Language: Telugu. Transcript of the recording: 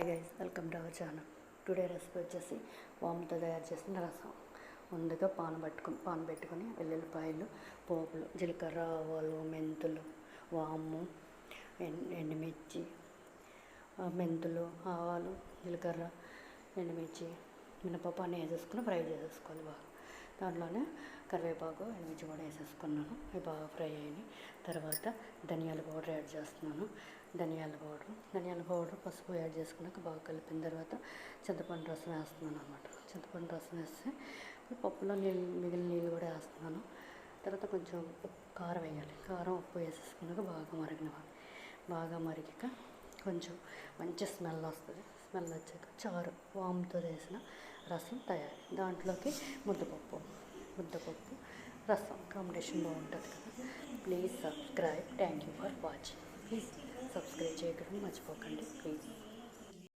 Hi guys welcome to our channel today recipe వచ్చేసి వామ్తో తయారు చేసిన రసం. ముందుగా పాన్ పట్టుకుని పాన్ పెట్టుకొని వెల్లుల్లిపాయలు పోపులు జీలకర్ర ఆవాలు మెంతులు వాము ఎండుమిర్చి మెంతులు ఆవాలు జీలకర్ర ఎండుమిర్చి మినపప్పు అన్నీ వేసేసుకుని ఫ్రై చేసేసుకోవాలి బాగా. దాంట్లోనే కరివేపాకు ఎండుమిర్చి కూడా వేసేసుకున్నాను. అవి బాగా ఫ్రై అయినాయి. తర్వాత ధనియాల పౌడర్ యాడ్ చేస్తున్నాను. ధనియాల పౌడర్. ధనియాల పౌడర్ పసుపు యాడ్ చేసుకున్నాక బాగా కలిపిన తర్వాత చింతపండు రసం వేస్తున్నాను అనమాట చింతపండు రసం వేస్తే పప్పులో నీళ్ళు మిగిలిన నీళ్ళు కూడా వేస్తున్నాను. తర్వాత కొంచెం ఉప్పు కారం వేయాలి. కారం ఉప్పు వేసేసుకున్నాక బాగా మరిగినవాలి బాగా మరిగాక కొంచెం మంచి స్మెల్ వస్తుంది. స్మెల్ వచ్చాక చారు వాముతో చేసిన రసం తయారు. దాంట్లోకి ముద్దపప్పు ముద్దపప్పు రసం. కాంబినేషన్ బాగుంటుంది కదా. Please subscribe. Thank you for watching. Please subscribe చేయడం మర్చిపోకండి. ప్లీజ్.